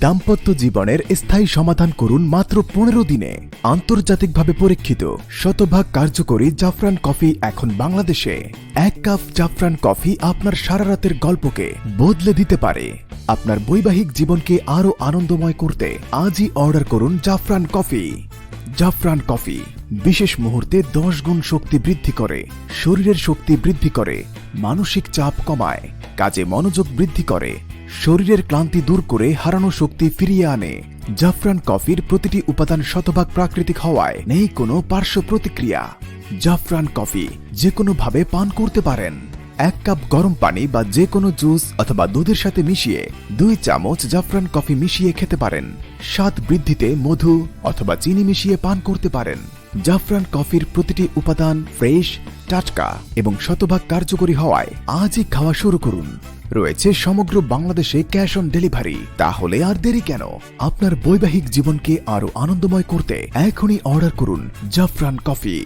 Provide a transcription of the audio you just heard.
দাম্পত্য জীবনের স্থায়ী সমাধান করুন মাত্র পনেরো দিনে। আন্তর্জাতিকভাবে পরীক্ষিত, শতভাগ কার্যকরী জাফরান কফি এখন বাংলাদেশে। এক কাপ জাফরান কফি আপনার সারা রাতের গল্পকে বদলে দিতে পারে। আপনার বৈবাহিক জীবনকে আরও আনন্দময় করতে আজই অর্ডার করুন জাফরান কফি। জাফরান কফি, বিশেষ মুহূর্তে দশ গুণ শক্তি বৃদ্ধি করে, শরীরের শক্তি বৃদ্ধি করে, মানসিক চাপ কমায়, কাজে মনোযোগ বৃদ্ধি করে। শরীরের ক্লান্তি দূর করে হারানো শক্তি ফিরিয়ে আনে। জাফরান কফির প্রতিটি উপাদান শতভাগ প্রাকৃতিক হওয়ায় নেই কোনো পার্শ্ব প্রতিক্রিয়া। জাফরান কফি যে কোনো ভাবে পান করতে পারেন। এক কাপ গরম পানি বা যে কোনো জুস অথবা দুধের সাথে মিশিয়ে দুই চামচ জাফরান কফি মিশিয়ে খেতে পারেন। স্বাদ বৃদ্ধিতে মধু অথবা চিনি মিশিয়ে পান করতে পারেন। জাফরান কফির প্রতিটি উপাদান ফ্রেশ, টাটকা এবং শতভাগ কার্যকরী হওয়ায় আজই খাওয়া শুরু করুন। রয়েছে সমগ্র বাংলাদেশে ক্যাশ অন ডেলিভারি। তাহলে আর দেরি কেন? আপনার বৈবাহিক জীবনকে আরও আনন্দময় করতে এখনই অর্ডার করুন জাফরান কফি।